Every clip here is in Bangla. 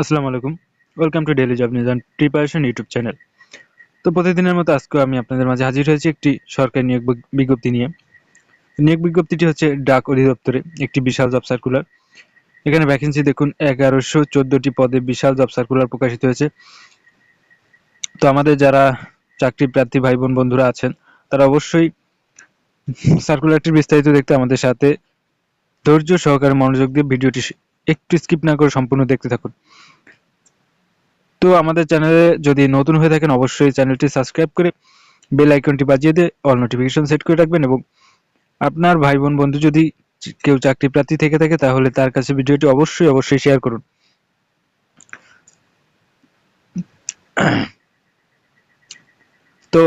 আসসালামু আলাইকুম। Welcome to daily job news and preparation YouTube channel তো প্রতিদিনের মতো আজকে আমি আপনাদের মাঝে হাজির হয়েছি একটি সরকারি নিয়োগ বিজ্ঞপ্তি নিয়ে। নিয়োগ বিজ্ঞপ্তিটি হচ্ছে ডাক অধিদপ্তরে একটি বিশাল জব সার্কুলার এখানে ভ্যাকেন্সি দেখুন, এগারোশো চোদ্দোটি পদে বিশাল জব সার্কুলার প্রকাশিত হয়েছে। তো আমাদের যারা চাকরি প্রার্থী ভাই বোন বন্ধুরা আছেন, তারা অবশ্যই সার্কুলারটির বিস্তারিত দেখতে আমাদের সাথে ধৈর্য সহকারে মনোযোগ দিয়ে ভিডিওটি একটু স্কিপ না করে সম্পূর্ণ দেখতে থাকুন। তো আমাদের চ্যানেলে যদি নতুন হয়ে থাকেন, অবশ্যই চ্যানেলটি সাবস্ক্রাইব করে বেল আইকনটি বাজিয়ে দিয়ে অল নোটিফিকেশন সেট করে রাখবেন এবং আপনার ভাই বোন বন্ধু যদি কেউ চাকরি প্রার্থী থেকে থাকে, তাহলে তার কাছে ভিডিওটি অবশ্যই অবশ্যই শেয়ার করুন। তো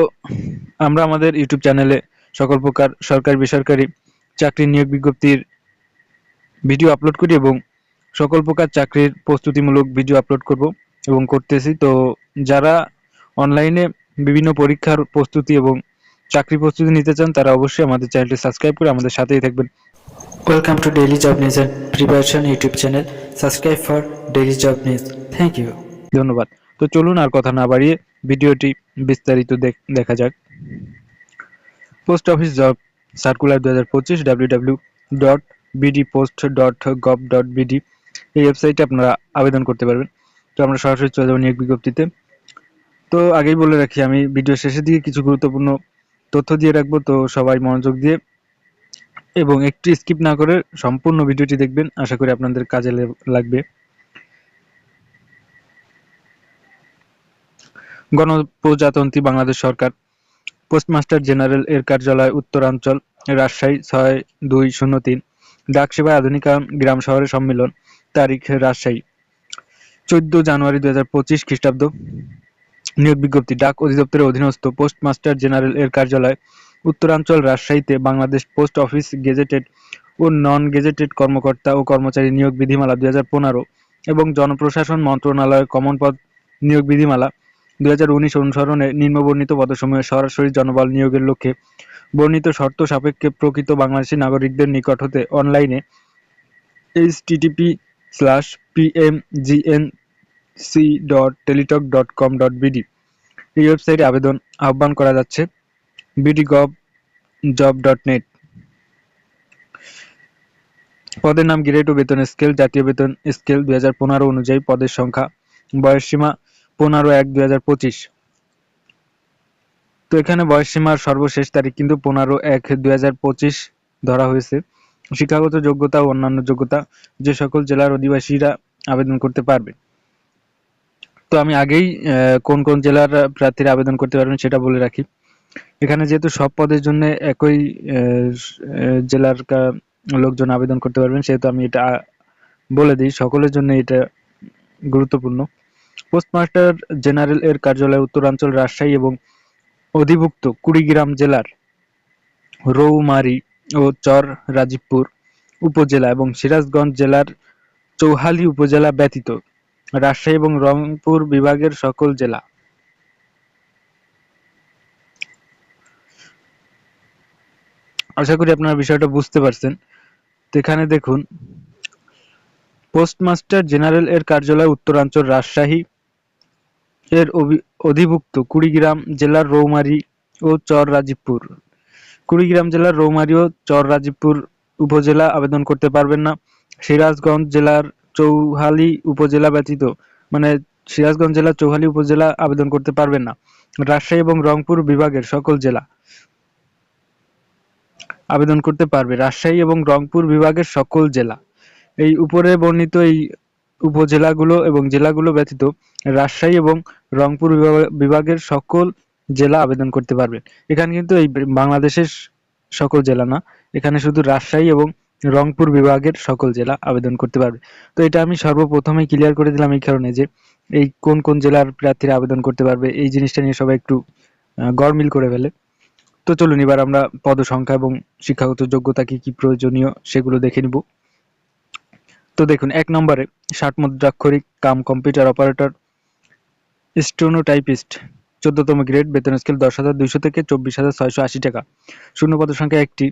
আমরা আমাদের ইউটিউব চ্যানেলে সকল প্রকার সরকারি বেসরকারি চাকরির নিয়োগ বিজ্ঞপ্তির ভিডিও আপলোড করি এবং সকল প্রকার চাকরির প্রস্তুতিমূলক ভিডিও আপলোড করব এবং করতেছি তো যারা অনলাইনে বিভিন্ন পরীক্ষার প্রস্তুতি এবং চাকরি প্রস্তুতি নিতে চান তারা অবশ্যই আমাদের চ্যানেলটি সাবস্ক্রাইব করে আমাদের সাথেই থাকবেন to Daily Job News and Preparation YouTube channel. Subscribe for Daily Job News. Thank you. ধন্যবাদ তো চলুন আর কথা না বাড়িয়ে ভিডিওটি বিস্তারিত দেখ- দেখা যাক পোস্ট অফিস জব সার্কুলার দু হাজার পঁচিশ W W dot BD post dot gov dot BD এই ওয়েবসাইটে আপনারা আবেদন করতে পারবেন। তো আমরা সরাসরি চলে যাব নিয়োগ বিজ্ঞপ্তিতে। তো আগেই বলে রাখি, আমি ভিডিও শেষের দিকে কিছু গুরুত্বপূর্ণ তথ্য দিয়ে রাখব, তো সবাই মনোযোগ দিয়ে এবং একটু স্কিপ না করে সম্পূর্ণ ভিডিওটি দেখবেন। আশা করি আপনাদের কাজে লাগবে। গণপ্রজাতন্ত্রী বাংলাদেশ সরকার, পোস্টমাস্টার জেনারেল এর কার্যালয়, উত্তরাঞ্চল, রাজশাহী, ছয় দুই শূন্য তিন ডাক সেবায় আধুনিকায়ন গ্রাম শহরে সম্মেলন তারিখ রাজশাহী। চোদ্দ জানুয়ারি দুই হাজার পঁচিশ খ্রিস্টাব্দ। নিয়োগ বিজ্ঞপ্তি, ডাক অধিদপ্তরের অধীনস্থ পোস্টমাস্টার জেনারেল এর কার্যালয়, উত্তরাঞ্চল, রাজশাহীতে বাংলাদেশ পোস্ট অফিস, গেজেটেড ও নন গেজেটেড কর্মকর্তা ও কর্মচারী নিয়োগ বিধিমালা দুই হাজার পনেরো এবং জনপ্রশাসন মন্ত্রণালয়ের কমন পদ নিয়োগ বিধিমালা দুই হাজার উনিশ অনুসরণে নিম্নবর্ণিত পদসমূহে সরাসরি জনবল নিয়োগের লক্ষ্যে বর্ণিত শর্ত সাপেক্ষে প্রকৃত বাংলাদেশী নাগরিকদের নিকট হতে অনলাইনে H TTP slash PMGNC dot Teletalk dot com dot BD এই ওয়েবসাইটে আবেদন আহ্বান করা যাচ্ছে BD gov job dot net পদের নাম গ্রেড ও বেতন স্কেল জাতীয় বেতন স্কেল দুই হাজার পনেরো অনুযায়ী পদের সংখ্যা, বয়স সীমা পনেরো এক দুই হাজার পঁচিশ। তো এখানে বয়স সীমার সর্বশেষ তারিখ কিন্তু পনেরো এক দুই হাজার পঁচিশ ধরা হয়েছে। শিক্ষাগত যোগ্যতা ও অন্যান্য যোগ্যতা যে সকল জেলার অধিবাসীরা আবেদন করতে পারবে। তো আমি আগেই কোন কোন জেলার প্রার্থীরা আবেদন করতে পারবেন সেটা বলে রাখি। এখানে যেহেতু সব পদের জন্য একই জেলার লোকজন আবেদন করতে পারবেন, সেহেতু আমি এটা বলে দিই, সকলের জন্য এটা গুরুত্বপূর্ণ। পোস্টমাস্টার জেনারেল এর কার্যালয় উত্তরাঞ্চল, রাজশাহী এবং অধিভুক্ত কুড়িগ্রাম জেলার রৌমারী ও চর রাজীবপুর উপজেলা এবং সিরাজগঞ্জ জেলার চৌহালি উপজেলা ব্যতীত, রাজশাহী এবং রংপুর বিভাগের সকল জেলা। আশা করি আপনারা বিষয়টা বুঝতে পারছেন। তো এখানে দেখুন, পোস্টমাস্টার জেনারেল এর কার্যালয় উত্তরাঞ্চল, রাজশাহী এর অধিভুক্ত কুড়িগ্রাম জেলার রৌমারী ও চর রাজীবপুর। কুড়িগ্রাম জেলার রৌমারী ও চর রাজীবপুর উপজেলা আবেদন করতে পারবেন না। সিরাজগঞ্জ জেলার চৌহালি উপজেলা ব্যতীত মানে সিরাজগঞ্জ জেলার চৌহালি উপজেলা আবেদন করতে পারবেন না। রাজশাহী এবং রংপুর বিভাগের সকল জেলা আবেদন করতে পারবে। রাজশাহী এবং রংপুর বিভাগের সকল জেলা। এই উপরে বর্ণিত এই উপজেলাগুলো এবং জেলাগুলো ব্যতীত, রাজশাহী এবং রংপুর বিভাগ- বিভাগের সকল জেলা আবেদন করতে পারবে এখানে কিন্তু এই বাংলাদেশের সকল জেলা না, এখানে শুধু রাজশাহী এবং রংপুর বিভাগের সকল জেলা আবেদন করতে পারবে। তো এটা আমি সর্বপ্রথমে ক্লিয়ার করে দিলাম এই কারণে যে এই কোন কোন জেলার প্রার্থীরা আবেদন করতে পারবে, এই জিনিসটা নিয়ে সবাই একটু গড়মিল করে ফেলে। তো চলুন এবার আমরা পদ সংখ্যা এবং শিক্ষাগত যোগ্যতা কি কি প্রয়োজনীয় সেগুলো দেখে নিব। তো দেখুন, এক নম্বরে ষাট মুদ্রাক্ষরিক কাম কম্পিউটার অপারেটর, স্টোনোটাইপিস্ট। চোদ্দতম গ্রেড বেতন স্কেল দশ হাজার দুইশো থেকে চব্বিশ হাজার ছয়শো আশি টাকা। শূন্য সংখ্যা একটি।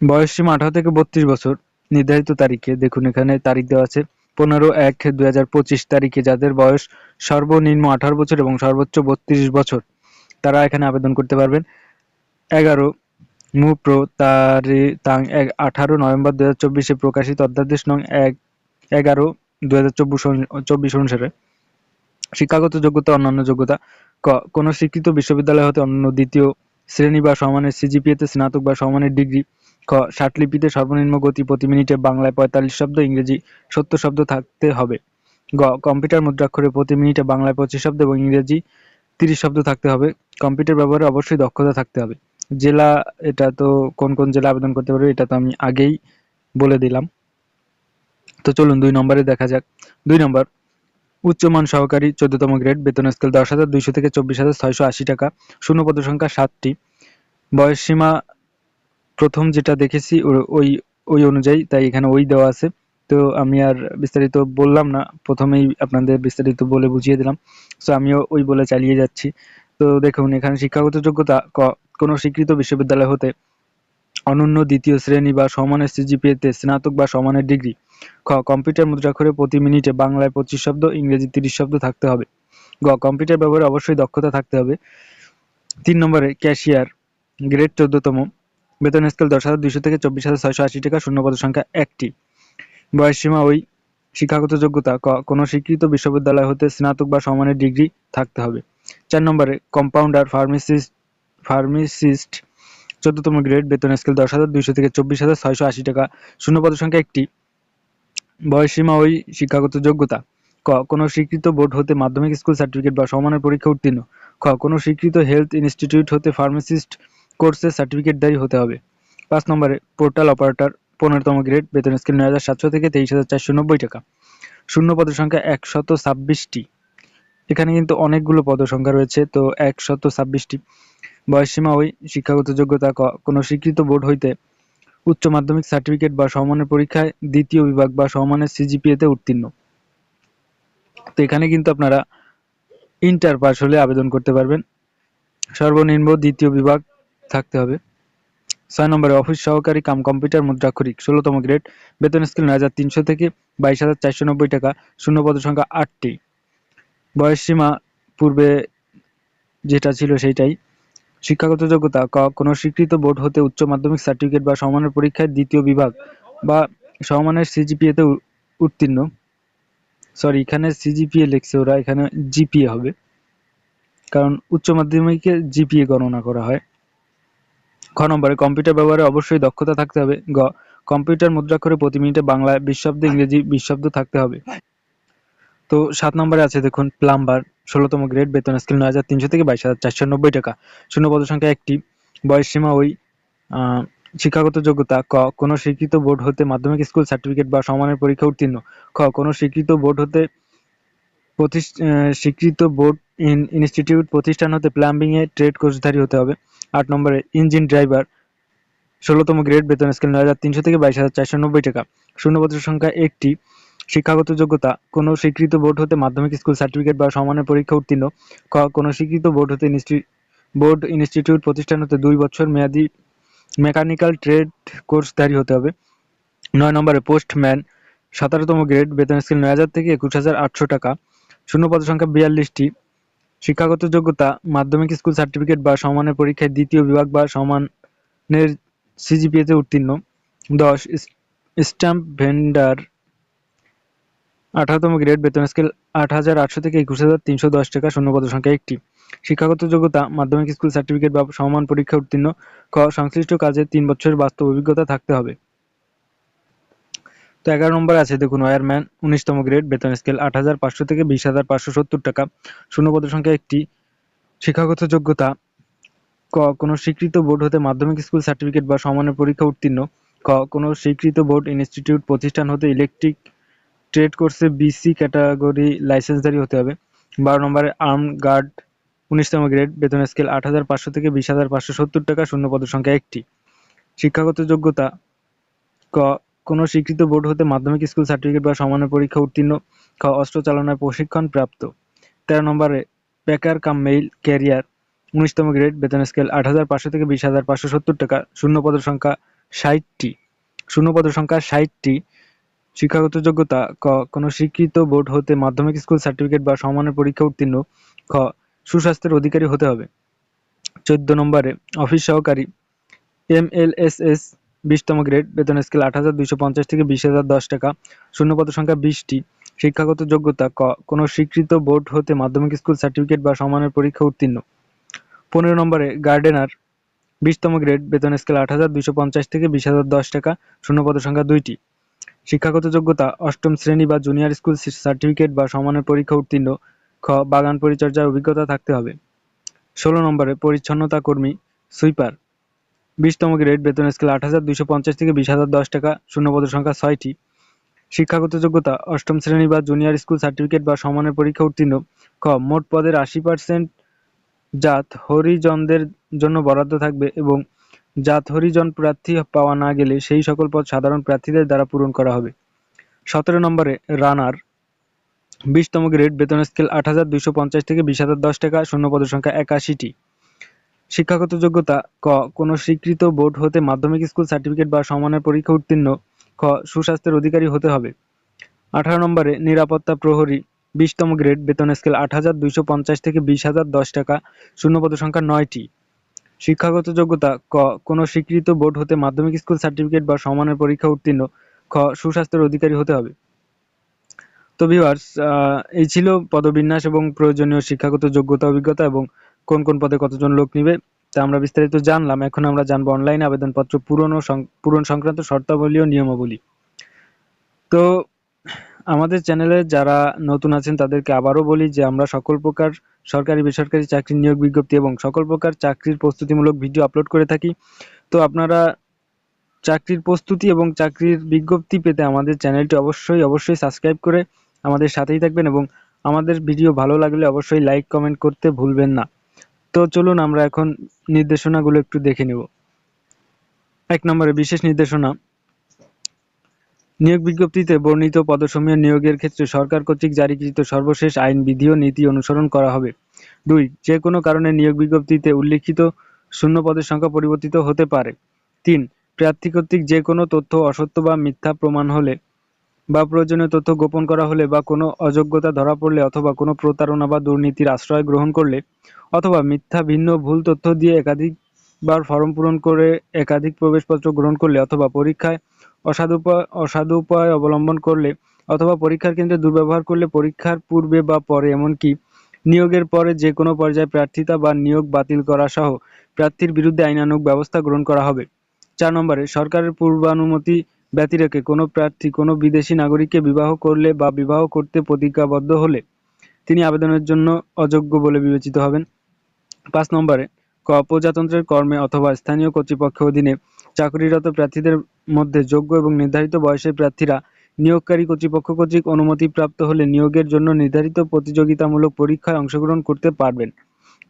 বয়স সীমা আঠারো থেকে বত্রিশ বছর। নির্ধারিত তারিখে, দেখুন এখানে তারিখ দেওয়া আছে, পনেরো এক দুই তারিখে, যাদের বয়স সর্বনিম্ন আঠারো বছর এবং সর্বোচ্চ বত্রিশ বছর, তারা এখানে আবেদন করতে পারবেন। এগারো, মুপ্রো, তারি আঠারো নভেম্বর দু হাজার চব্বিশে প্রকাশিত অধ্যাদেশ নং এক, এগারো দু হাজার চব্বিশ চব্বিশ অনুসারে। শিক্ষাগত যোগ্যতা, অন্যান্য যোগ্যতা, ক, কোনো স্বীকৃত বিশ্ববিদ্যালয় হতে অন্য দ্বিতীয় শ্রেণি বা সমানের সিজিপিএতে স্নাতক বা সমানের ডিগ্রি, খ ষাটলিপিতে সর্বনিম্ন গতি প্রতি মিনিটে বাংলায় পঁয়তাল্লিশ শব্দ, ইংরেজি সত্তর শব্দ থাকতে হবে, গ, কম্পিউটার মুদ্রাক্ষরে প্রতি মিনিটে বাংলায় পঁচিশ শব্দ এবং ইংরেজি তিরিশ শব্দ থাকতে হবে, কম্পিউটার ব্যবহারে অবশ্যই দক্ষতা থাকতে হবে, জেলা, এটা তো কোন কোন জেলা আবেদন করতে পারবে এটা তো আমি আগেই বলে দিলাম, তো চলুন দুই নম্বরে দেখা যাক, দুই নম্বর উচ্চমান সহকারী চোদ্দতম গ্রেড, বেতন স্কেল দশ হাজার দুইশো থেকে চব্বিশ হাজার ছয়শো আশি টাকা শূন্য পদ সংখ্যা সাতটি। বয়স সীমা প্রথম যেটা দেখেছি ওই ওই অনুযায়ী, তাই এখানে ওই দেওয়া আছে। তো আমি আর বিস্তারিত বললাম না, প্রথমেই আপনাদের বিস্তারিত বলে বুঝিয়ে দিলাম। সো আমিও ওই বলে চালিয়ে যাচ্ছি। তো দেখুন, এখানে শিক্ষাগত যোগ্যতা ক, কোনো স্বীকৃত বিশ্ববিদ্যালয় হতে অনন্য দ্বিতীয় শ্রেণি বা সমানের সিজিপিএতে স্নাতক বা সমানের ডিগ্রি। খ, কম্পিউটার মুদ্রাক্ষরে প্রতি মিনিটে বাংলায় পঁচিশ শব্দ, ইংরেজি তিরিশ শব্দ থাকতে হবে। গ, কম্পিউটার ব্যবহারে অবশ্যই দক্ষতা থাকতে হবে। তিন নম্বরে, ক্যাশিয়ার, গ্রেড চোদ্দতম। বেতন স্কেল দশ হাজার দুইশো থেকে চব্বিশ হাজার ছয়শো আশি টাকা, শূন্য পদ সংখ্যা একটি। বয়স সীমা ওই, শিক্ষাগত যোগ্যতা। ক, কোনো স্বীকৃত বিশ্ববিদ্যালয় হতে স্নাতক বা সমানের ডিগ্রি থাকতে হবে। চার নম্বরে, কম্পাউন্ডার, ফার্মেসিস্ট ফার্মেসিস্ট চোদ্দতম গ্রেড বেতন স্কেল দশ হাজার, দুইশো থেকে চব্বিশ হাজার, ছয়শো আশি টাকা। শূন্য পদ সংখ্যা একটি। বয়সসীমা ওই শিক্ষাগত যোগ্যতা। ক, কোনো স্বীকৃত বোর্ড হতে মাধ্যমিক স্কুল সার্টিফিকেট বা সমানের পরীক্ষা উত্তীর্ণ। খ, কোনো স্বীকৃত হেলথ ইনস্টিটিউট হতে ফার্মাসিস্ট কোর্সের সার্টিফিকেটধারী হতে হবে। পাঁচ নম্বরে পোর্টাল অপারেটর পনেরোতম গ্রেড বেতন স্কেল নয় হাজার সাতশো থেকে তেইশ হাজার চারশো নব্বই টাকা। শূন্য পদের সংখ্যা একশত ছাব্বিশটি। এখানে কিন্তু অনেকগুলো পদ সংখ্যা রয়েছে, তো একশত ছাব্বিশটি। বয়সসীমা ওই শিক্ষাগত যোগ্যতা ক কোনো স্বীকৃত বোর্ড হইতে উচ্চ মাধ্যমিক সার্টিফিকেট বা সমমানের পরীক্ষায় দ্বিতীয় বিভাগ বা সমমানের সিজিপিএতে উত্তীর্ণ। তো এখানে কিন্তু আপনারা ইন্টার পাস হলে আবেদন করতে পারবেন। সর্বনিম্ন দ্বিতীয় বিভাগ থাকতে হবে। ছয় নম্বরে অফিস সহকারী কাম কম্পিউটার মুদ্রাক্ষরিক, ষোলোতম গ্রেড, বেতন স্কেল নয় হাজার তিনশো থেকে বাইশ হাজার চারশো নব্বই টাকা, শূন্য পদ সংখ্যা আটটি। বয়স সীমা পূর্বে যেটা ছিল সেইটাই। শিক্ষাগত যোগ্যতা, ক, কোনো স্বীকৃত বোর্ড হতে উচ্চ মাধ্যমিক সার্টিফিকেট বা সমানের পরীক্ষায় দ্বিতীয় বিভাগ বা সমানের সিজিপিএতে উত্তীর্ণ। সরি এখানে সিজিপিএ লিখছে ওরা, এখানে জিপিএ হবে। কারণ উচ্চ মাধ্যমিকে জিপিএ গণনা করা হয়। খ নম্বরে, কম্পিউটার ব্যবহারে অবশ্যই দক্ষতা থাকতে হবে। গ, কম্পিউটার মুদ্রাক্ষরে প্রতি মিনিটে বাংলায় বিশ শব্দ ইংরেজি বিশ শব্দ থাকতে হবে। তো সাত নম্বরে আছে দেখুন প্লাম্বার ষোলোতম গ্রেড বেতন স্কেল নয় হাজার তিনশো থেকে বাইশ হাজার চারশো নব্বই টাকা। শূন্য পদ সংখ্যা একটি। বয়স সীমা ওই শিক্ষাগত যোগ্যতা, ক, কোনো স্বীকৃত বোর্ড হতে মাধ্যমিক স্কুল সার্টিফিকেট বা সমানের পরীক্ষা উত্তীর্ণ, খ, কোনো স্বীকৃত বোর্ড হতে স্বীকৃত বোর্ড ইন ইনস্টিটিউট প্রতিষ্ঠান হতে প্লাম্বিং এ ট্রেড কোর্সধারী হতে হবে। আট নম্বরে ইঞ্জিন ড্রাইভার ষোলোতম গ্রেড বেতন স্কেল নয় হাজার তিনশো থেকে বাইশ হাজার চারশো নব্বই টাকা। শূন্যপত্রের সংখ্যা একটি। শিক্ষাগত যোগ্যতা, কোনো স্বীকৃত বোর্ড হতে মাধ্যমিক স্কুল সার্টিফিকেট বা সমানের পরীক্ষা উত্তীর্ণ, ক, কোনো স্বীকৃত বোর্ড হতে বোর্ড ইনস্টিটিউট প্রতিষ্ঠান হতে দুই বছর মেয়াদি মেকানিক্যাল ট্রেড কোর্স কোর্সধারী হতে হবে। নয় নম্বরে, পোস্টম্যান, সতেরোতম গ্রেড, বেতন স্কেল নয় হাজার থেকে একুশ হাজার আটশো টাকা। শূন্য পদ সংখ্যা বিয়াল্লিশটি। শিক্ষাগত যোগ্যতা, মাধ্যমিক স্কুল সার্টিফিকেট বা সমানের পরীক্ষায় দ্বিতীয় বিভাগ বা সমানের সিজিপিএতে উত্তীর্ণ। দশ স্ট্যাম্প ভেন্ডার আঠারোতম গ্রেড বেতন স্কেল আট হাজার আটশো থেকে একুশ হাজার তিনশো দশ টাকা শূন্য পদ সংখ্যা একটি। শিক্ষাগত যোগ্যতা, মাধ্যমিক স্কুল সার্টিফিকেট বা সমান পরীক্ষা উত্তীর্ণ ক, সংশ্লিষ্ট কাজে তিন বছরের বাস্তব অভিজ্ঞতা থাকতে হবে। তো এগারো নম্বর আছে দেখুন, ওয়ারম্যান, উনিশতম গ্রেড বেতন স্কেল আট হাজার পাঁচশো থেকে বিশ হাজার পাঁচশো সত্তর টাকা শূন্য পদ সংখ্যা একটি। শিক্ষাগত যোগ্যতা, ক, কোনো স্বীকৃত বোর্ড হতে মাধ্যমিক স্কুল সার্টিফিকেট বা সমানের পরীক্ষা উত্তীর্ণ, ক, কোনো স্বীকৃত বোর্ড, ইনস্টিটিউট, প্রতিষ্ঠান হতে ইলেকট্রিক ট্রেড কোর্সে বিসি ক্যাটাগরি লাইসেন্সধারী হতে হবে। বারো নম্বরে আর্ম গার্ড উনিশতম গ্রেড বেতন স্কেল আট হাজার পাঁচশো থেকে বিশ হাজার পাঁচশো সত্তর টাকা, শূন্য পদ সংখ্যা একটি। শিক্ষাগত যোগ্যতা, ক, কোনো স্বীকৃত বোর্ড হতে মাধ্যমিক স্কুল সার্টিফিকেট বা সমানের পরীক্ষা উত্তীর্ণ, খ, অস্ত্র চালনায় প্রশিক্ষণ প্রাপ্ত। তেরো নম্বরে প্যাকার কাম মেইল ক্যারিয়ার উনিশতম গ্রেড বেতন স্কেল আট হাজার পাঁচশো থেকে বিশ হাজার পাঁচশো সত্তর টাকা, শূন্য পদের সংখ্যা ষাটটি। শূন্য পদের সংখ্যা ষাটটি শিক্ষাগত যোগ্যতা, ক, কোনো স্বীকৃত বোর্ড হতে মাধ্যমিক স্কুল সার্টিফিকেট বা সমানের পরীক্ষা উত্তীর্ণ, খ, সুস্বাস্থ্যের অধিকারী হতে হবে। চোদ্দ নম্বরে, অফিস সহকারী, এম এল এস এস, বিশতম গ্রেড, বেতন স্কেল আট হাজার দুইশো পঞ্চাশ থেকে বিশ হাজার দশ টাকা, শূন্যপদ সংখ্যা বিশটি। শিক্ষাগত যোগ্যতা, ক, কোনো স্বীকৃত বোর্ড হতে মাধ্যমিক স্কুল সার্টিফিকেট বা সমানের পরীক্ষা উত্তীর্ণ। পনেরো নম্বরে, গার্ডেনার, বিশতম গ্রেড, বেতন স্কেল আট হাজার দুইশো পঞ্চাশ থেকে বিশ হাজার দশ টাকা, শূন্যপদ সংখ্যা দুইটি। শিক্ষাগত যোগ্যতা, অষ্টম শ্রেণি বা জুনিয়র স্কুল সার্টিফিকেট বা সমানের পরীক্ষা উত্তীর্ণ, খ, বাগান পরিচর্যার অভিজ্ঞতা থাকতে হবে। ষোলো নম্বরে, পরিচ্ছন্নতা কর্মী, সুইপার। বিশতম গ্রেড, বেতন স্কেল আট হাজার দুইশো পঞ্চাশ থেকে বিশ হাজার দশ টাকা শূন্যপদ সংখ্যা ছয়টি। শিক্ষাগত যোগ্যতা, অষ্টম শ্রেণি বা জুনিয়র স্কুল সার্টিফিকেট বা সমানের পরীক্ষা উত্তীর্ণ, খ, মোট পদের আশি পার্সেন্ট জাত হরিজনদের জন্য বরাদ্দ থাকবে এবং জাত হরিজন প্রার্থী পাওয়া না গেলে সেই সকল পদ সাধারণ প্রার্থীদের দ্বারা পূরণ করা হবে। সতেরো নম্বরে রানার। বিশতম গ্রেড বেতন স্কেল আট হাজার দুইশো পঞ্চাশ থেকে বিশ হাজার দশ টাকা, শূন্য পদের সংখ্যা একাশিটি। শিক্ষাগত যোগ্যতা, ক, কোনো স্বীকৃত বোর্ড হতে মাধ্যমিক স্কুল সার্টিফিকেট বা সমানের পরীক্ষা উত্তীর্ণ, খ, সুস্বাস্থ্যের অধিকারী হতে হবে। আঠারো নম্বরে নিরাপত্তা প্রহরী। বিশতম গ্রেড বেতন স্কেল আট হাজার দুইশো পঞ্চাশ থেকে বিশ হাজার দশ টাকা শূন্যপদ সংখ্যা নয়টি। শিক্ষাগত যোগ্যতা, ক, কোনো স্বীকৃত বোর্ড হতে মাধ্যমিক স্কুল সার্টিফিকেট বা সমানের পরীক্ষা উত্তীর্ণ, খ, সুস্বাস্থ্যের অধিকারী হতে হবে। তো ভিউয়ার্স এই ছিল পদবিন্যাস এবং প্রয়োজনীয় শিক্ষাগত যোগ্যতা, অভিজ্ঞতা এবং কোন কোন পদে কতজন লোক নিবে। তা আমরা বিস্তারিত জানলাম। এখন আমরা জানব অনলাইনে আবেদনপত্র পূরণ ও পূরণ সংক্রান্ত শর্তাবলী ও নিয়মাবলী। তো আমাদের চ্যানেলে যারা নতুন আছেন, তাদেরকে আবারও বলি যে আমরা সকল প্রকার সরকারি, বেসরকারি চাকরির নিয়োগ বিজ্ঞপ্তি এবং সকল প্রকার চাকরির প্রস্তুতিমূলক ভিডিও আপলোড করে থাকি। তো আপনারা চাকরির প্রস্তুতি এবং চাকরির বিজ্ঞপ্তি পেতে আমাদের চ্যানেলটি অবশ্যই অবশ্যই সাবস্ক্রাইব করে আমাদের সাথেই থাকবেন এবং আমাদের ভিডিও ভালো লাগলে অবশ্যই লাইক, কমেন্ট করতে ভুলবেন না। তো চলুন আমরা এখন নির্দেশনাগুলো একটু দেখে নেব। এক নম্বরে বিশেষ নির্দেশনা। নিয়োগ বিজ্ঞপ্তিতে বর্ণিত পদসমূহের নিয়োগের ক্ষেত্রে সরকার কর্তৃক জারিকৃত সর্বশেষ আইন, বিধি ও নীতি অনুসরণ করা হবে। দুই, যে কোনো কারণে নিয়োগ বিজ্ঞপ্তিতে উল্লিখিত শূন্য পদের সংখ্যা পরিবর্তিত হতে পারে। তিন, প্রার্থী কর্তৃক যে কোনো তথ্য অসত্য বা মিথ্যা প্রমাণ হলে বা প্রয়োজনীয় তথ্য গোপন করা হলে বা কোনো অযোগ্যতা ধরা পড়লে অথবা কোনো প্রতারণা বা দুর্নীতির আশ্রয় গ্রহণ করলে অথবা মিথ্যা, ভিন্ন, ভুল তথ্য দিয়ে একাধিকবার ফর্ম পূরণ করে একাধিক প্রবেশপত্র গ্রহণ করলে অথবা পরীক্ষায় অসাধুপায় অসাধু উপায় অবলম্বন করলে অথবা পরীক্ষার কেন্দ্রে দুর্ব্যবহার করলে পরীক্ষার পূর্বে বা পরে এমনকি নিয়োগের পরে যে কোনো পর্যায়ে প্রার্থিতা বা নিয়োগ বাতিল করা সহ প্রার্থীর বিরুদ্ধে আইনানুগ ব্যবস্থা গ্রহণ করা হবে। চার নম্বরে, সরকারের পূর্বানুমতি ব্যতিরেকে কোনো প্রার্থী, কোনো বিদেশি নাগরিককে বিবাহ করলে বা বিবাহ করতে প্রতিজ্ঞাবদ্ধ হলে তিনি আবেদনের জন্য অযোগ্য বলে বিবেচিত হবেন। পাঁচ নম্বরে, ক, প্রজাতন্ত্রের কর্মে অথবা স্থানীয় কর্তৃপক্ষের অধীনে চাকরিরত প্রার্থীদের মধ্যে যোগ্য এবং নির্ধারিত বয়সের প্রার্থীরা নিয়োগকারী কর্তৃপক্ষ কর্তৃক অনুমতিপ্রাপ্ত হলে নিয়োগের জন্য নির্ধারিত প্রতিযোগিতামূলক পরীক্ষায় অংশগ্রহণ করতে পারবেন।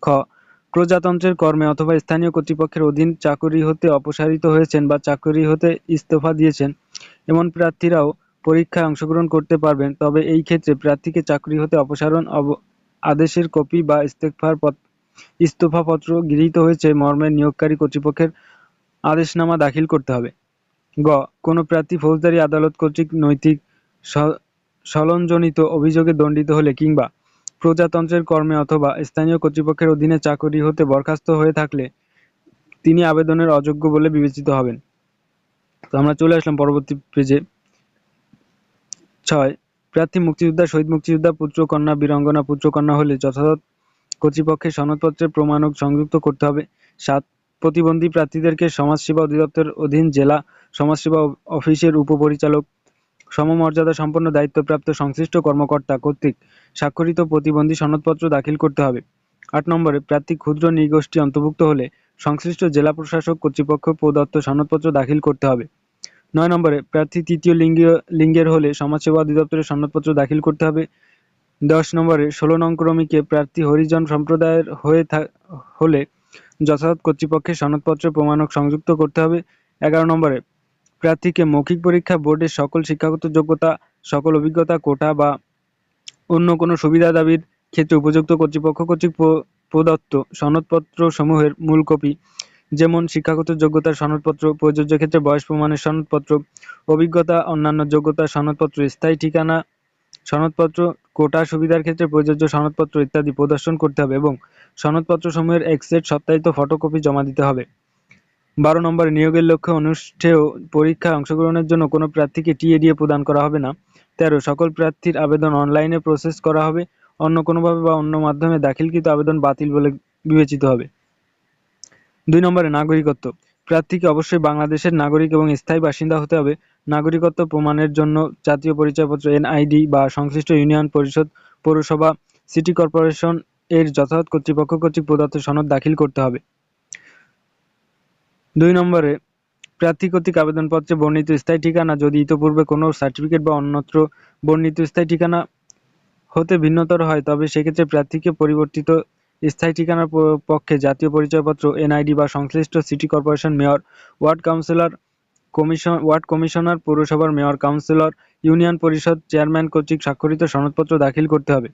খ, প্রজাতন্ত্রের কর্মে অথবা স্থানীয় কর্তৃপক্ষের অধীন চাকরি হতে অপসারিত হয়েছেন বা চাকরি হতে ইস্তফা দিয়েছেন। এমন প্রার্থীরাও পরীক্ষায় অংশগ্রহণ করতে পারবেন, তবে এই ক্ষেত্রে প্রার্থীকে চাকরি হতে অপসারণ আদেশের কপি বা ইস্তেফার পত- ইস্তফাপত্র গৃহীত হয়েছে। মর্মে নিয়োগকারী কর্তৃপক্ষের আদেশনামা দাখিল করতে হবে। গ, কোনো প্রার্থী ফৌজদারি আদালত কর্তৃক নৈতিক সলনজনিত অভিযোগে দণ্ডিত হলে কিংবা প্রজাতন্ত্রের কর্মে অথবা স্থানীয় কর্তৃপক্ষের অধীনে চাকরি হতে বরখাস্ত হয়ে থাকলে তিনি আবেদনের অযোগ্য বলে বিবেচিত হবেন। তো আমরা চলে আসলাম পরবর্তী পেজে। ছয়, প্রার্থী মুক্তিযোদ্ধা, শহীদ মুক্তিযোদ্ধা, পুত্র কন্যা, বীরাঙ্গনা, পুত্র হলে যথাযথ কর্তৃপক্ষের সনদপত্রের প্রমাণক সংযুক্ত করতে হবে। সাত প্রতিবন্ধী প্রার্থীদেরকে সমাজসেবা অধিদপ্তর অধীন জেলা সমাজসেবা অফিসের উপপরিচালক, সমমর্যাদা সম্পন্ন দায়িত্বপ্রাপ্ত সংশ্লিষ্ট কর্মকর্তা কর্তৃক স্বাক্ষরিত প্রতিবন্ধী সনদপত্র দাখিল করতে হবে। আট নম্বরে, প্রার্থী ক্ষুদ্র নৃগোষ্ঠী অন্তর্ভুক্ত হলে সংশ্লিষ্ট জেলা প্রশাসক কর্তৃপক্ষ প্রদত্ত সনদপত্র দাখিল করতে হবে। নয় নম্বরে, প্রার্থী তৃতীয় লিঙ্গীয় লিঙ্গের হলে সমাজসেবা অধিদপ্তরের সনদপত্র দাখিল করতে হবে। দশ নম্বরে, ষোলো নং ক্রমিকে প্রার্থী হরিজন সম্প্রদায়ের হয়ে হলে যথাযথ কর্তৃপক্ষের সনদপত্র প্রমাণক সংযুক্ত করতে হবে। এগারো নম্বরে, প্রার্থীকে মৌখিক পরীক্ষা বোর্ডের সকল শিক্ষাগত যোগ্যতা, সকল অভিজ্ঞতা, কোটা বা অন্য কোনো সুবিধা দাবির ক্ষেত্রে উপযুক্ত কর্তৃপক্ষ কর্তৃক প্র- প্রদত্ত সনদপত্র সমূহের মূল কপি, যেমন শিক্ষাগত যোগ্যতার সনদপত্র, প্রযোজ্য ক্ষেত্রে বয়স প্রমাণের সনদপত্র, অভিজ্ঞতা, অন্যান্য যোগ্যতার সনদপত্র, স্থায়ী ঠিকানা সনদপত্র, কোটা, সুবিধার ক্ষেত্রে প্রযোজ্য সনদপত্র ইত্যাদি প্রদর্শন করতে হবে এবং সনদপত্রসমূহের এক সেট সত্যায়িত ফটোকপি জমা দিতে হবে। বারো নম্বরে, নিয়োগের লক্ষ্যে অনুষ্ঠেয় পরীক্ষায় অংশগ্রহণের জন্য কোনো প্রার্থীকে টিএডিএ প্রদান করা হবে না। তেরো, সকল প্রার্থীর আবেদন অনলাইনে প্রসেস করা হবে, অন্য কোনোভাবে বা অন্য মাধ্যমে দাখিলকৃত আবেদন বাতিল বলে বিবেচিত হবে। দুই নম্বরে, নাগরিকত্ব। প্রার্থীকে অবশ্যই বাংলাদেশের নাগরিক এবং স্থায়ী বাসিন্দা হতে হবে। নাগরিকত্ব প্রমাণের জন্য জাতীয় পরিচয়পত্র, এনআইডি বা সংশ্লিষ্ট ইউনিয়ন পরিষদ, পৌরসভা, সিটি কর্পোরেশন এর যথাযথ কর্তৃপক্ষ কর্তৃক প্রদত্ত সনদ দাখিল করতে হবে। দুই নম্বরে, প্রার্থী কর্তৃক আবেদনপত্রে বর্ণিত স্থায়ী ঠিকানা যদি ইতোপূর্বে কোনো সার্টিফিকেট বা অন্যত্র বর্ণিত স্থায়ী ঠিকানা হতে ভিন্নতর হয়, তবে সেক্ষেত্রে প্রার্থীকে পরিবর্তিত স্থায়ী ঠিকানার পক্ষে জাতীয় পরিচয়পত্র, এনআইডি বা সংশ্লিষ্ট city corporation mayor, ward councillor commission, ward commissioner, পৌরসভার mayor, councillor, union parishad chairman কর্তৃক স্বাক্ষরিত সনদপত্র দাখিল করতে হবে।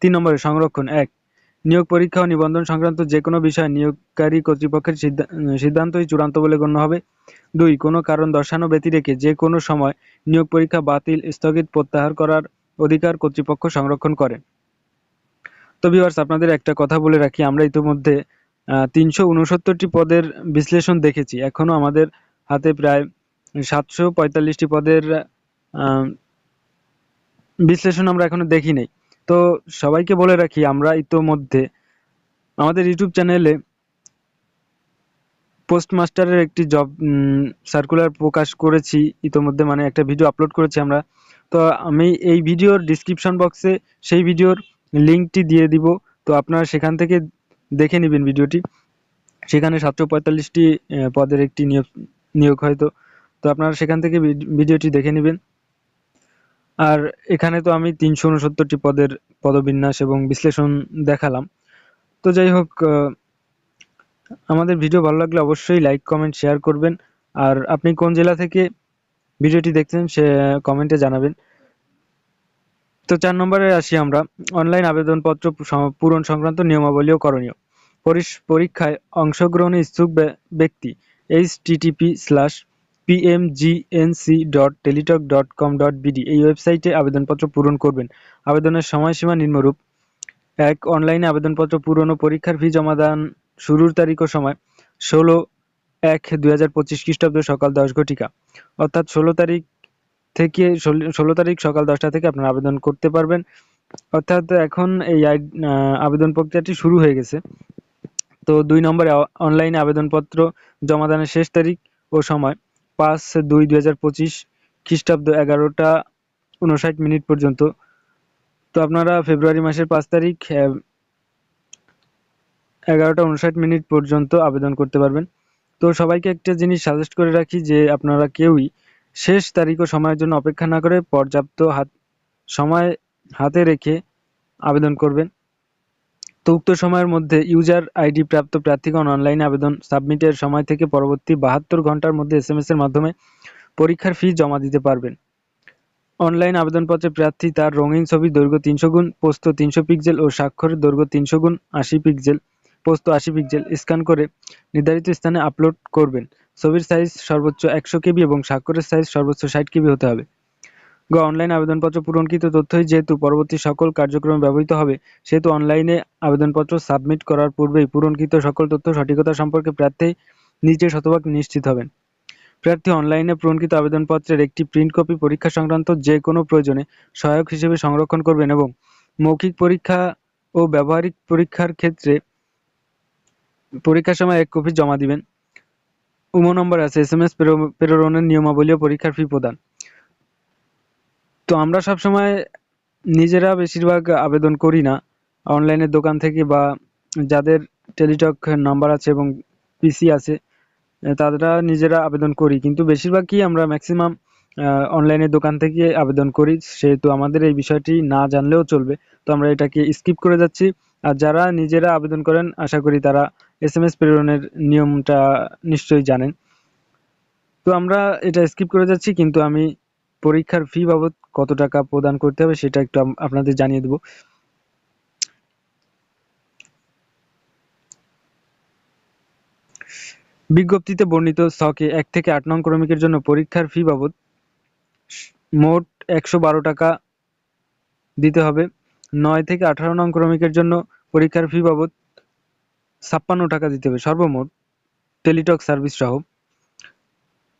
তিন নম্বরে, সংরক্ষণ। এক, নিয়োগ পরীক্ষা ও নিবন্ধন সংক্রান্ত যে কোনো বিষয়ে নিয়োগকারী কর্তৃপক্ষের সিদ্ধা- সিদ্ধান্তই চূড়ান্ত বলে গণ্য হবে। দুই, কোনো কারণ দর্শানো ব্যতি রেখে যে কোনো সময় নিয়োগ পরীক্ষা বাতিল, স্থগিত প্রত্যাহার করার অধিকার কর্তৃপক্ষ সংরক্ষণ করে। তো ভিউয়ার্স আপনাদের একটা কথা বলে রাখি। আমরা ইতিমধ্যে তিনশো উনসত্তরটি পদের বিশ্লেষণ দেখেছি। এখনও আমাদের হাতে প্রায় সাতশো পঁয়তাল্লিশটি পদের বিশ্লেষণ আমরা এখনও দেখি নাই। তো সবাইকে বলে রাখি, আমরা ইতোমধ্যে আমাদের ইউটিউব চ্যানেলে পোস্টমাস্টারের একটি জব সার্কুলার প্রকাশ করেছি। ইতোমধ্যে মানে একটা ভিডিও আপলোড করেছি আমরা। তো আমি এই ভিডিওর ডিসক্রিপশন বক্সে সেই ভিডিওর লিঙ্কটি দিয়ে দিব। তো আপনারা সেখান থেকে দেখে নেবেন ভিডিওটি। সেখানে সাতশো পঁয়তাল্লিশটি পদের একটি নিয়োগ নিয়োগ হয়তো তো। আপনারা সেখান থেকে ভিডিওটি দেখে নেবেন। আর এখানে তো আমি তিনশো উনসত্তরটি পদের পদবিন্যাস এবং বিশ্লেষণ দেখালাম। তো যাই হোক আমাদের ভিডিও ভালো লাগলে অবশ্যই লাইক, কমেন্ট, শেয়ার করবেন। আর আপনি কোন জেলা থেকে ভিডিওটি দেখছেন সে, কমেন্টে জানাবেন। তো চার নম্বরে আসি আমরা। অনলাইন আবেদনপত্র পূরণ সংক্রান্ত নিয়মাবলী ও করণীয় পরীক্ষায় অংশগ্রহণে ইচ্ছুক ব্য- ব্যক্তি H TTP slash PMGNC dot Teletalk dot com dot BD এই ওয়েবসাইটে আবেদনপত্র পূরণ করবেন। আবেদনের সময়সীমা নিম্নরূপ। এক অনলাইনে আবেদনপত্র পূরণ ও পরীক্ষার ফি জমাদান শুরুর তারিখ ও সময়। ষোলো, এক, দুই হাজার পঁচিশ খ্রিস্টাব্দ সকাল দশ ঘটিকা। অর্থাৎ ষোলো তারিখ থেকে ষোলো তারিখ সকাল দশটা থেকে আপনারা আবেদন করতে পারবেন। অর্থাৎ এখন এই আবেদন প্রক্রিয়াটি শুরু হয়ে গেছে। তো দুই নম্বরে অনলাইনে আবেদনপত্র জমাদানের শেষ তারিখ ও সময় পাঁচ দুই দুই হাজার পঁচিশ খ্রিস্টাব্দ এগারোটা উনষাট মিনিট পর্যন্ত। তো আপনারা ফেব্রুয়ারি মাসের পাঁচ তারিখ এগারোটা উনষাট মিনিট পর্যন্ত আবেদন করতে পারবেন। তো সবাইকে একটা জিনিস সাজেস্ট করে রাখি যে আপনারা কেউই শেষ তারিখ ও সময়ের জন্য অপেক্ষা না করে পর্যাপ্ত হাত সময় হাতে রেখে আবেদন করবেন। তো উক্ত সময়ের মধ্যে ইউজার আইডি প্রাপ্ত প্রার্থীগণ অনলাইনে আবেদন সাবমিটের সময় থেকে পরবর্তী বাহাত্তর ঘণ্টার মধ্যে এসএমএস এর মাধ্যমে পরীক্ষার ফি জমা দিতে পারবেন। অনলাইন আবেদনপত্রে প্রার্থী তার রঙিন ছবির দৈর্ঘ্য তিনশো গুণ, পোস্ত তিনশো পিক্সেল ও স্বাক্ষরের দৈর্ঘ্য তিনশো গুণ, আশি পিক্সেল, পোস্ত আশি পিক্সেল স্ক্যান করে নির্ধারিত স্থানে আপলোড করবেন। ছবির সাইজ সর্বোচ্চ একশো কেবি এবং স্বাক্ষরের সাইজ সর্বোচ্চ ষাট কেবি হতে হবে। গ অনলাইন আবেদনপত্র পূরণকৃত তথ্যই যেহেতু পরবর্তী সকল কার্যক্রমে ব্যবহৃত হবে, সেহেতু অনলাইনে আবেদনপত্র সাবমিট করার পূর্বেই পূরণকৃত সকল তথ্য সঠিকতা সম্পর্কে প্রার্থী নিজে শতভাগ নিশ্চিত হবেন। প্রার্থী অনলাইনে পূরণকৃত আবেদনপত্রের একটি প্রিন্ট কপি পরীক্ষা সংক্রান্ত যে কোনো প্রয়োজনে সহায়ক হিসেবে সংরক্ষণ করবেন এবং মৌখিক পরীক্ষা ও ব্যবহারিক পরীক্ষার ক্ষেত্রে পরীক্ষার সময় এক কপি জমা দিবেন। উমো নম্বর আছে এস এম এস প্রেরণের নিয়মাবলী ও পরীক্ষার ফি প্রদান। তো আমরা সব সময় নিজেরা বেশিরভাগ আবেদন করি না। অনলাইনের দোকান থেকে বা যাদের টেলিটক নাম্বার আছে এবং পিসি আছে তারা নিজেরা আবেদন করি। কিন্তু বেশিরভাগই আমরা ম্যাক্সিমাম অনলাইনের দোকান থেকে আবেদন করি। সেহেতু আমাদের এই বিষয়টি না জানলেও চলবে। তো আমরা এটাকে স্কিপ করে যাচ্ছি। আর যারা নিজেরা আবেদন করেন, আশা করি তারা এস এম এস প্রেরণের নিয়মটা নিশ্চয়ই জানেন। তো আমরা এটা স্কিপ করে যাচ্ছি, কিন্তু আমি পরীক্ষার ফি বাবদ কত টাকা প্রদান করতে হবে সেটা একটু আপনাদের জানিয়ে দেবো। বিজ্ঞপ্তিতে বর্ণিত ছকে এক থেকে আট নং ক্রমিকের জন্য পরীক্ষার ফি বাবদ মোট একশো বারো টাকা দিতে হবে। নয় থেকে আঠারো নং ক্রমিকের জন্য পরীক্ষার ফি বাবদ ছাপ্পান্ন টাকা দিতে হবে, সর্বমোট টেলিটক সার্ভিস সহ।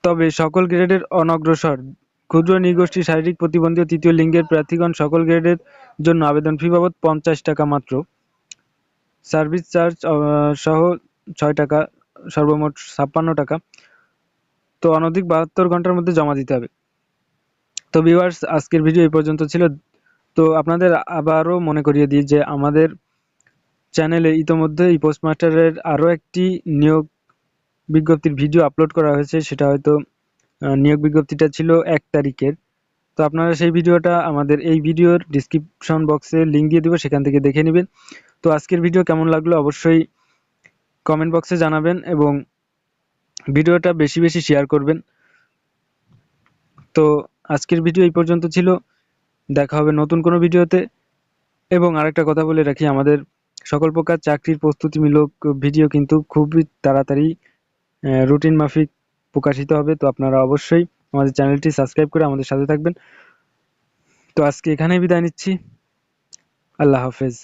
তবে সকল গ্রেডের অনগ্রসর। ক্ষুদ্র নৃগোষ্ঠী শারীরিক প্রতিবন্ধী তৃতীয় লিঙ্গের প্রার্থীগণ সকল গ্রেডের জন্য আবেদন ফি বাবদ পঞ্চাশ টাকা মাত্র। সার্ভিস চার্জ সহ ছয় টাকা, সর্বমোট ছাপ্পান্ন টাকা। তো অনধিক বাহাত্তর ঘণ্টার মধ্যে জমা দিতে হবে। তো ভিউয়ার্স আজকের ভিডিও এই পর্যন্ত ছিল। তো আপনাদের আবারও মনে করিয়ে দিই যে আমাদের চ্যানেলে ইতোমধ্যে এই পোস্টমাস্টারের আরও একটি নিয়োগ বিজ্ঞপ্তির ভিডিও আপলোড করা হয়েছে, সেটা হয়তো নিয়োগ বিজ্ঞপ্তিটা ছিল এক তারিখের। তো আপনারা সেই ভিডিওটা আমাদের এই ভিডিওর ডিসক্রিপশন বক্সে লিঙ্ক দিয়ে দেবো, সেখান থেকে দেখে নেবেন। তো আজকের ভিডিও কেমন লাগল অবশ্যই কমেন্ট বক্সে জানাবেন এবং ভিডিওটা বেশি বেশি শেয়ার করবেন। তো আজকের ভিডিও এই পর্যন্ত ছিল। দেখা হবে নতুন কোনো ভিডিওতে। এবং আরেকটা কথা বলে রাখি, আমাদের সকল প্রকার চাকরির প্রস্তুতিমূলক ভিডিও কিন্তু খুবই তাড়াতাড়ি রুটিন মাফিক প্রকাশিত হবে। তো আপনারা অবশ্যই আমাদের চ্যানেলটি সাবস্ক্রাইব করে আমাদের সাথে থাকবেন। তো আজকে এখানেই বিদায় নিচ্ছি। আল্লাহ হাফেজ।